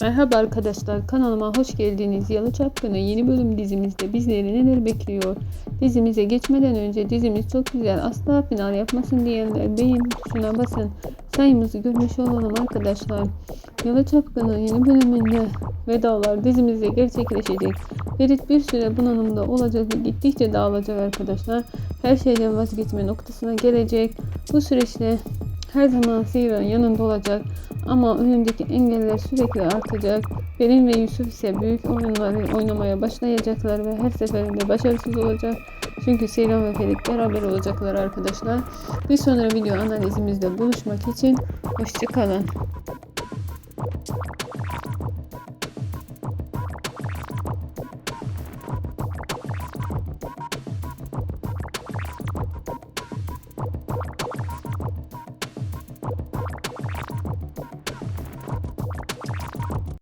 Merhaba arkadaşlar kanalıma hoş geldiniz. Yalı Çapkını yeni bölüm dizimizde bizleri neler bekliyor? Dizimize geçmeden önce dizimiz çok güzel asla final yapmasın diyenler beğen tuşuna basın. Sayımızı görmüş olalım arkadaşlar. Yalı Çapkını yeni bölümünde vedalar dizimizde gerçekleşecek. Ferit bir süre bunalımda olacak ve gittikçe dağılacak arkadaşlar. Her şeyden vazgeçme noktasına gelecek. Bu süreçte her zaman Seyran yanında olacak ama önündeki engeller sürekli artacak. Pelin ve Yusuf ise büyük oyunları oynamaya başlayacaklar ve her seferinde başarısız olacak. Çünkü Seyran ve Ferit beraber olacaklar arkadaşlar. Bir sonraki video analizimizde buluşmak için hoşçakalın.